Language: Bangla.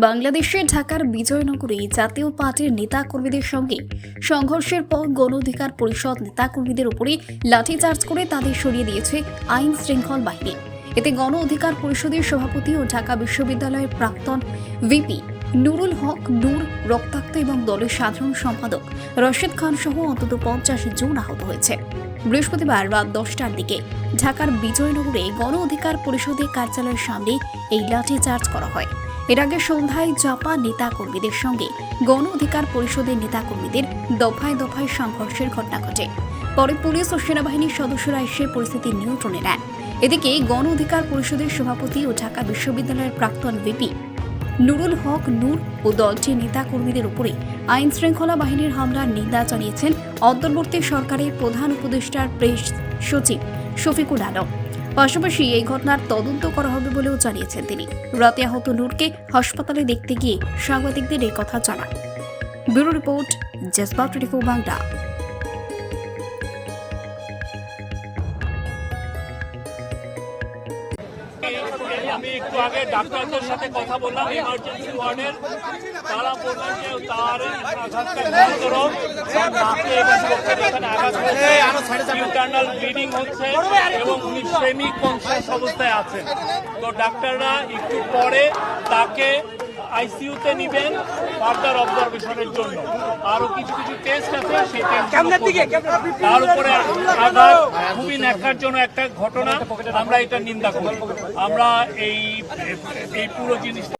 বাংলাদেশের ঢাকার বিজয়নগরে জাতীয় পার্টির নেতাকর্মীদের সঙ্গে সংঘর্ষের পর গণ অধিকার পরিষদ নেতাকর্মীদের উপরে লাঠিচার্জ করে তাদের সরিয়ে দিয়েছে আইন শৃঙ্খল বাহিনী। এতে গণ অধিকার পরিষদের সভাপতি ও ঢাকা বিশ্ববিদ্যালয়ের প্রাক্তন ভিপি নুরুল হক, নূর, রক্তাক্ত এবং দলের সাধারণ সম্পাদক রশেদ খান সহ অন্তত পঞ্চাশ জন আহত হয়েছে। বৃহস্পতিবার রাত দশটার দিকে ঢাকার বিজয়নগরে গণ অধিকার পরিষদের কার্যালয়ের সামনে এই লাঠিচার্জ করা হয়। এর আগে সন্ধ্যায় জাপা নেতা কর্মীদের সঙ্গে গণ অধিকার পরিষদের নেতা কর্মীদের দফায় দফায় সংঘর্ষের ঘটনা ঘটে। পরে পুলিশ ও সেনাবাহিনীর সদস্যরা এসে পরিস্থিতি নিয়ন্ত্রণে নেন। এদিকে গণ অধিকার পরিষদের সভাপতি ও ঢাকা বিশ্ববিদ্যালয়ের প্রাক্তন ভিপি নুরুল হক, নূর ও দলটির নেতা কর্মীদের উপরে আইন শৃঙ্খলা বাহিনীর হামলার নিন্দা জানিয়েছেন অন্তর্বর্তী সরকারের প্রধান উপদেষ্টার প্রেস সচিব শফিকুল আলম। পাশাপাশি এই ঘটনার তদন্ত করা হবে বলেও জানিয়েছেন তিনি। রাতে আহত নূরকে হাসপাতালে দেখতে গিয়ে সাংবাদিকদের কথা জানান। ব্যুরো রিপোর্ট জেসবা টোয়েন্টি বাংলা। আমি একটু আগে ডাক্তারদের সাথে কথা বললাম ইমার্জেন্সি ওয়ার্ডের তারা বললেন যে তার ইন্টারনাল ব্লিডিং হচ্ছে এবং উনি সেমি কনসিয়াস অবস্থায় আছেন। তো ডাক্তাররা একটু পরে তাকে আইসিইউতে নিবেন ফার্দার অবজারভেশনের জন্য। আরও কিছু কিছু টেস্ট আছে সেই টেস্ট তার উপরে আঘাত খুবই জন্য একটা ঘটনা আমরা এটা নিন্দা করি। আমরা এই এই পুরো জিনিসটা